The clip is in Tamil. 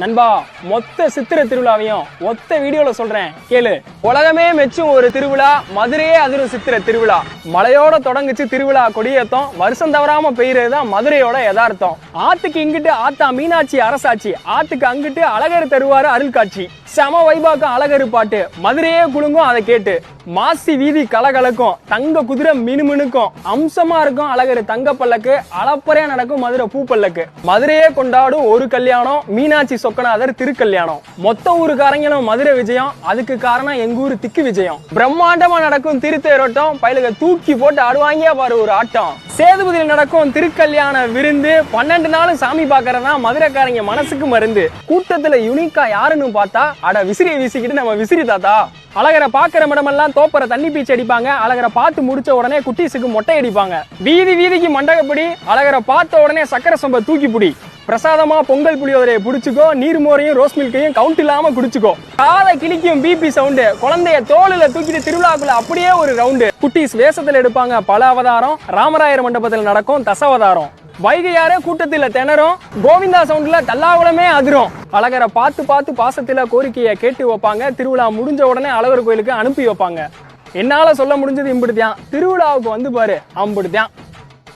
நண்பா மொத்த சித்திர திருவிழாவையும் ஒத்த வீடியோல சொல்றேன். கேளு. உலகமே மெச்சும் ஒரு திருவிழா மதுரையே அதிரும் சித்திர திருவிழா. மலையோட தொடங்குச்சு திருவிழா கொடியேத்தம் வருஷம் தவறாம பெய்யறது தான் மதுரையோட யதார்த்தம். ஆத்துக்கு இங்கிட்டு ஆத்தா மீனாட்சி அரசாட்சி. ஆத்துக்கு அங்கிட்டு அழகர் தருவாரு அருள் காட்சி செம வைபாக்கம் அழகரு பாட்டு. மதுரையே குலுங்கும் அதை கேட்டு. மாசி வீதி கலகலக்கும் தங்க குதிரை மினுமினுக்கும். அம்சமா இருக்கும் அழகரு தங்க பல்லக்கு அளப்பறையா நடக்கும் மதுரை பூ பல்லக்கு மதுரையே கொண்டாடும் ஒரு கல்யாணம் மீனாட்சி சொக்கநாதர் திருக்கல்யாணம். மொத்த ஊருக்காரங்களும் மதுரை விஜயம் அதுக்கு காரணம் எங்க ஊர் திக்கு விஜயம். பிரம்மாண்டமா நடக்கும் திருத்தேரோட்டம் பயிலுக தூக்கி போட்டு ஆடுவாங்க பாரு ஒரு ஆட்டம். சேதுபதியில் நடக்கும் திருக்கல்யாண விருந்து பன்னெண்டு நாளும் சாமி பாக்குறதா மதுரைக்காரங்க மனசுக்கு மருந்து. கூட்டத்துல யுனிக்கா யாருன்னு பார்த்தா அட விசிறியை வீசிக்கிட்டு நம்ம விசிறி தாத்தா. அழகரை பாக்குற இடமெல்லாம் தோப்பற தண்ணி பீச்சு அடிப்பாங்க. அழகரை பார்த்து முடிச்ச உடனே குட்டீஸுக்கு மொட்டை அடிப்பாங்க. வீதி வீதிக்கு மண்டகப்படி அழகரை பார்த்த உடனே சக்கரை சொம்ப தூக்கி பிடி பிரசாதமாக பொங்கல் புளியோதரையை பிடிச்சிக்கோ நீர்மோரையும் ரோஸ் மில்கையும் கவுண்ட் இல்லாமல் குடிச்சிக்கோ. காதை கிளிக்கும் பிபி சவுண்டு குழந்தைய தோளில் தூக்கிட்டு திருவிழாக்குள்ள அப்படியே ஒரு ரவுண்டு குட்டீஸ் வேஷத்தில் எடுப்பாங்க பல அவதாரம். ராமராயர் மண்டபத்தில் நடக்கும் தசவதாரம். வைகையாரே கூட்டத்தில் திணறும். கோவிந்தா சவுண்டில் தல்லாகுளமே அதிரும். அழகரை பார்த்து பார்த்து பாசத்தில் கோரிக்கையை கேட்டு வைப்பாங்க. திருவிழா முடிஞ்ச உடனே அழகர் கோயிலுக்கு அனுப்பி வைப்பாங்க. என்னால் சொல்ல முடிஞ்சது இம்பிடுத்தியான் திருவிழாவுக்கு வந்து பாரு அம்பிடுத்தியான்